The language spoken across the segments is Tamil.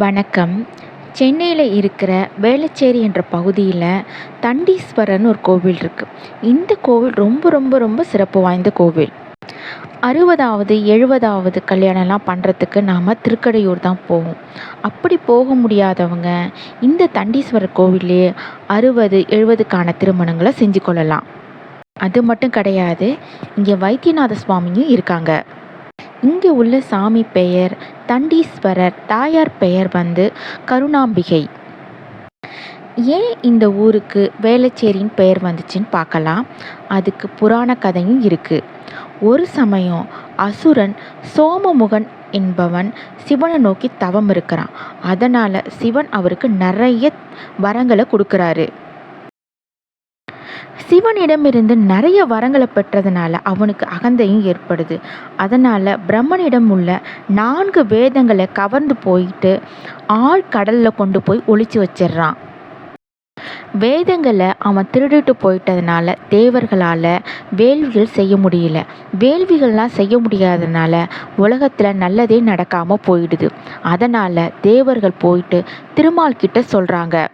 வணக்கம். சென்னையில் இருக்கிற வேளச்சேரி என்ற பகுதியில் தண்டீஸ்வரர்னு ஒரு கோவில் இருக்குது இந்த கோவில் ரொம்ப ரொம்ப ரொம்ப சிறப்பு வாய்ந்த கோவில். அறுபதாவது எழுபதாவது கல்யாணம்லாம் பண்ணுறதுக்கு நாம் திருக்கடையூர் தான் போவோம். அப்படி போக முடியாதவங்க இந்த தண்டீஸ்வரர் கோவிலே அறுபது எழுபதுக்கான திருமணங்களை செஞ்சு கொள்ளலாம். அது மட்டும் கிடையாது இங்கே வைத்தியநாத சுவாமியும் இருக்காங்க. இங்கே உள்ள சாமி பெயர் தண்டீஸ்வரர் தாயார் பெயர் வந்து கருணாம்பிகை. ஏன் இந்த ஊருக்கு வேளச்சேரியின் பெயர் வந்துச்சுன்னு பார்க்கலாம். அதுக்கு புராண கதையும் இருக்குது ஒரு சமயம் அசுரன் சோமமுகன் என்பவன் சிவனை நோக்கி தவம் இருக்கிறான். அதனால் சிவன் அவருக்கு நிறைய வரங்களை கொடுக்குறாரு. சிவனிடமிருந்து நிறைய வரங்களை பெற்றதுனால அவனுக்கு அகந்தையும் ஏற்படுது. அதனால் பிரம்மனிடம் உள்ள நான்கு வேதங்களை கவர்ந்து போயிட்டு ஆழ்கடலில் கொண்டு போய் ஒழிச்சு வச்சிடுறான் வேதங்களை அவன் திருடிட்டு போயிட்டதுனால தேவர்களால் வேள்விகள் செய்ய முடியல. வேள்விகள்லாம் செய்ய முடியாதனால உலகத்தில் நல்லதே நடக்காமல் போயிடுது. அதனால் தேவர்கள் போயிட்டு திருமால் கிட்ட சொல்கிறாங்க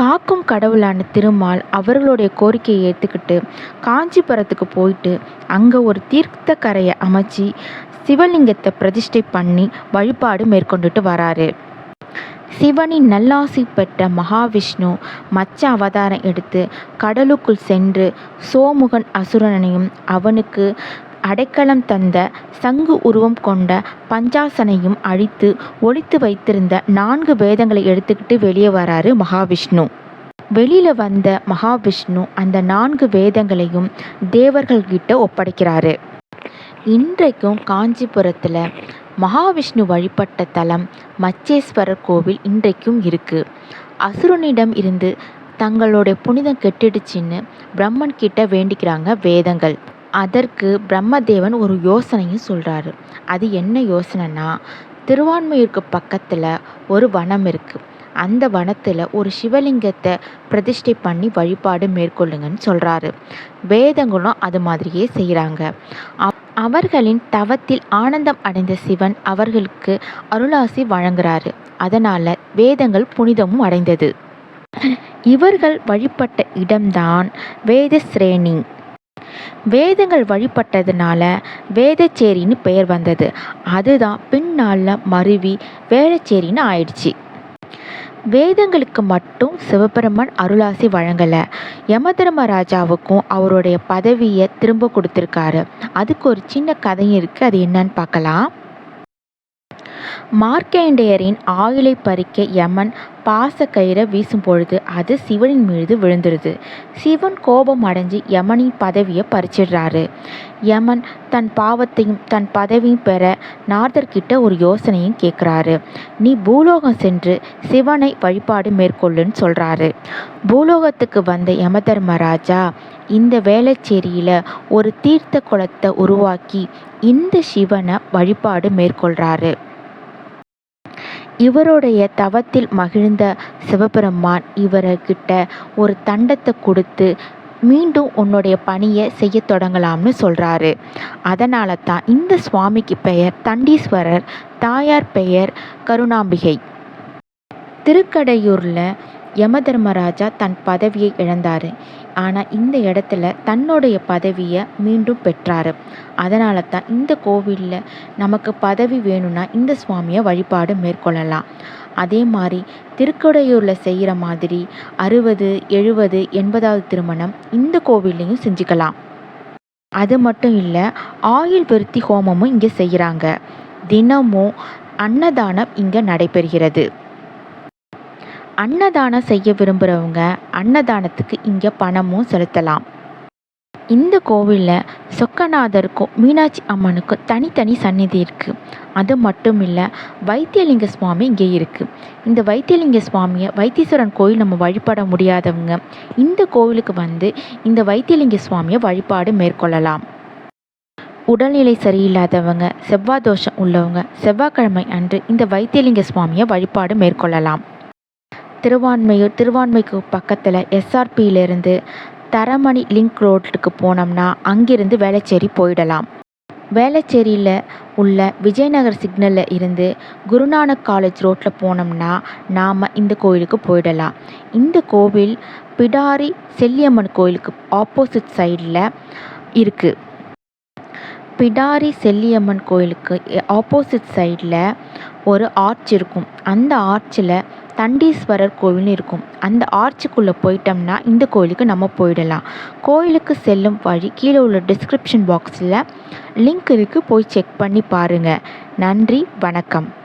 காக்கும் கடவுளான திருமால் அவர்களுடைய கோரிக்கையை ஏற்றுக்கிட்டு காஞ்சிபுரத்துக்கு போயிட்டு அங்கே ஒரு தீர்த்த கரையை அமைச்சு சிவலிங்கத்தை பிரதிஷ்டை பண்ணி வழிபாடு மேற்கொண்டுட்டு வராரு. சிவனின் நல்லாசி பெற்ற மகாவிஷ்ணு மச்ச அவதாரம் எடுத்து கடலுக்குள் சென்று சோமுகன் அசுரனையும் அவனுக்கு அடைக்கலம் தந்த சங்கு உருவம் கொண்ட பஞ்சாசனையும் அழித்து ஒளித்து வைத்திருந்த நான்கு வேதங்களை எடுத்துக்கிட்டு வெளியே வராரு மகாவிஷ்ணு. வெளியில் வந்த மகாவிஷ்ணு அந்த நான்கு வேதங்களையும் தேவர்கள்கிட்ட ஒப்படைக்கிறாரு. இன்றைக்கும் காஞ்சிபுரத்தில் மகாவிஷ்ணு வழிபட்ட தலம் மச்சேஸ்வரர் கோவில் இன்றைக்கும் இருக்குது அசுரனிடம் இருந்து தங்களுடைய புனிதம் கெட்டுடுச்சின்னு பிரம்மன் கிட்ட வேண்டிக்கிறாங்க வேதங்கள். அதற்கு பிரம்மதேவன் ஒரு யோசனையும் சொல்கிறாரு அது என்ன யோசனைனா திருவான்மையூருக்கு பக்கத்தில் ஒரு வனம் இருக்குது அந்த வனத்தில் ஒரு சிவலிங்கத்தை பிரதிஷ்டை பண்ணி வழிபாடு மேற்கொள்ளுங்கன்னு சொல்கிறாரு வேதங்களும் அது மாதிரியே செய்கிறாங்க அவர்களின் தவத்தில் ஆனந்தம் அடைந்த சிவன் அவர்களுக்கு அருளாசி வழங்குறாரு. அதனால் வேதங்கள் புனிதமும் அடைந்தது. இவர்கள் வழிபட்ட இடம்தான் வேதஸ்ரேணி. வேதங்கள் வழிபட்டதுனால வேதச்சேரின்னு பெயர் வந்தது. அதுதான் பின்னாளில் மருவி வேளச்சேரின்னு ஆயிடுச்சு. வேதங்களுக்கு மட்டும் சிவபெருமான் அருளாசி வழங்கலை. யமதர்மராஜாவுக்கும் அவருடைய பதவியை திரும்ப கொடுத்துருக்காரு. அதுக்கு ஒரு சின்ன கதையும் இருக்குது அது என்னன்னு பார்க்கலாம். மார்க்கேண்டேயரின் ஆயுளை பறிக்க யமன் பாசக்கயிறை வீசும் பொழுது அது சிவனின் மீது விழுந்துருது. சிவன் கோபம் அடைஞ்சு யமனின் பதவியை பறிச்சிடுறாரு. யமன் தன் பாவத்தையும் தன் பதவியும் பெற நார்தர்கிட்ட ஒரு யோசனையும் கேட்குறாரு. நீ பூலோகம் சென்று சிவனை வழிபாடு மேற்கொள்ளுன்னு சொல்கிறாரு பூலோகத்துக்கு வந்த யமதர்மராஜா இந்த வேளச்சேரியில் ஒரு தீர்த்த குளத்தை உருவாக்கி இந்த சிவனை வழிபாடு மேற்கொள்கிறாரு இவருடைய தவத்தில் மகிழ்ந்த சிவபெருமான் இவர்கிட்ட ஒரு தண்டத்தை கொடுத்து மீண்டும் உன்னுடைய பணியை செய்ய தொடங்கலாம்னு சொல்கிறாரு அதனால தான் இந்த சுவாமிக்கு பெயர் தண்டீஸ்வரர் தாயார் பெயர் கருணாம்பிகை. திருக்கடையூரில் யமதர்மராஜா தன் பதவியை இழந்தார். ஆனால் இந்த இடத்துல தன்னுடைய பதவியை மீண்டும் பெற்றார். அதனால தான் இந்த கோவிலில் நமக்கு பதவி வேணும்னா இந்த சுவாமியை வழிபாடு மேற்கொள்ளலாம். அதே மாதிரி திருக்கடையூரில் செய்கிற மாதிரி அறுபது எழுபது எண்பதாவது திருமணம் இந்த கோவில்லையும் செஞ்சுக்கலாம். அது மட்டும் இல்லை ஆயில் விருத்தி ஹோமமும் இங்கே செய்கிறாங்க தினமும் அன்னதானம் இங்கே நடைபெறுகிறது. அன்னதானம் செய்ய விரும்புகிறவங்க அன்னதானத்துக்கு இங்கே பணமும் செலுத்தலாம். இந்த கோவிலில் சொக்கநாதருக்கும் மீனாட்சி அம்மனுக்கும் தனித்தனி சந்நிதி இருக்குது அது மட்டும் இல்லை வைத்தியலிங்க சுவாமி இங்கே இருக்குது இந்த வைத்தியலிங்க சுவாமியை வைத்தீஸ்வரன் கோயில் நம்ம வழிபட முடியாதவங்க இந்த கோவிலுக்கு வந்து இந்த வைத்தியலிங்க சுவாமியை வழிபாடு மேற்கொள்ளலாம். உடல்நிலை சரியில்லாதவங்க செவ்வாய் தோஷம் உள்ளவங்க செவ்வாய்க்கிழமை அன்று இந்த வைத்தியலிங்க சுவாமியை வழிபாடு மேற்கொள்ளலாம். திருவான்மையூர் திருவான்மைக்கு பக்கத்தில் எஸ்ஆர்பியிலேருந்து தரமணி லிங்க் ரோட்டுக்கு போனோம்னா அங்கிருந்து வேளச்சேரி போயிடலாம். வேளச்சேரியில் உள்ள விஜயநகர் சிக்னலில் இருந்து குருநானக் காலேஜ் ரோட்டில் போனோம்னா நாம் இந்த கோயிலுக்கு போயிடலாம். இந்த கோவில் பிடாரி செல்லியம்மன் கோயிலுக்கு ஆப்போசிட் சைடில் இருக்குது பிடாரி செல்லியம்மன் கோயிலுக்கு ஆப்போசிட் சைடில் ஒரு ஆர்ச் இருக்கும். அந்த ஆர்ச்சில் தண்டீஸ்வரர் கோவில்னு இருக்கும். அந்த ஆர்ச்சுக்குள்ளே போயிட்டோம்னா இந்த கோயிலுக்கு நம்ம போயிடலாம். கோயிலுக்கு செல்லும் வழி கீழே உள்ள டிஸ்கிரிப்ஷன் பாக்ஸில் லிங்க் இருக்குது போய் செக் பண்ணி பாருங்கள் நன்றி வணக்கம்.